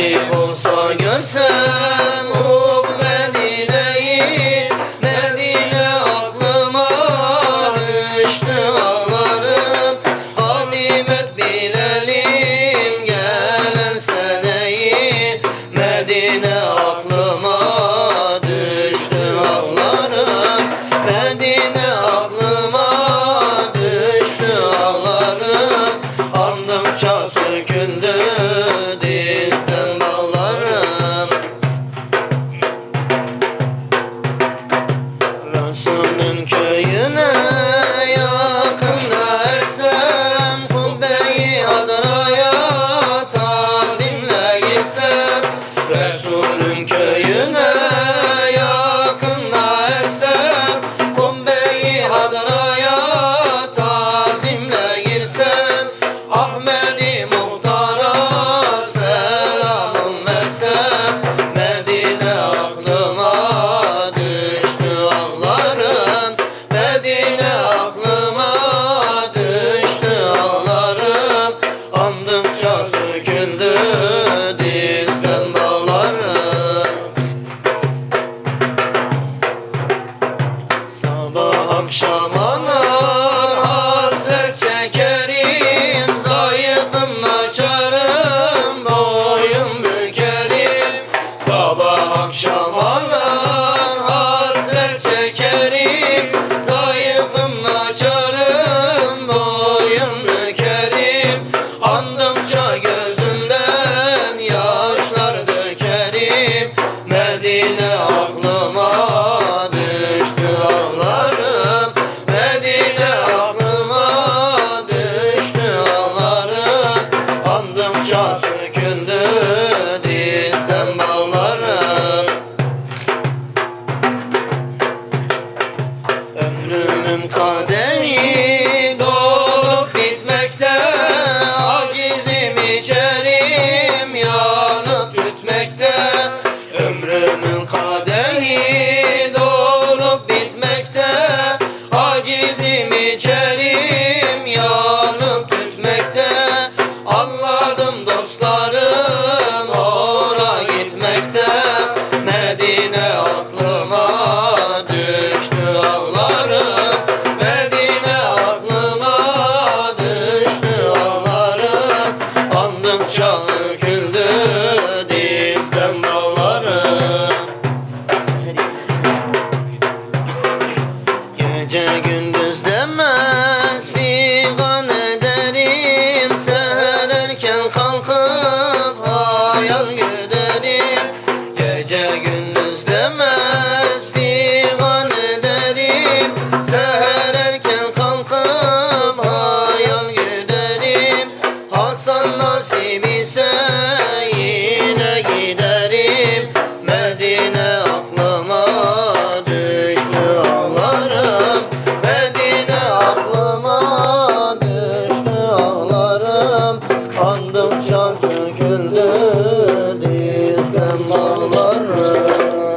Nasip olsa görsem o Medine'yi Medine aklıma düştü ağlarım. Hanimet bilelim gelen seneyi Medine aklıma düştü ağlarım. Medine aklıma düştü ağlarım. Andıkça söküldüm う。aman shots. gündüz demez. Figan ederim Seher erken kalkıp hayal giderim. Gece gündüz demez. Figan ederim Seher erken kalkıp hayal giderim. Hasan nasip ise don't show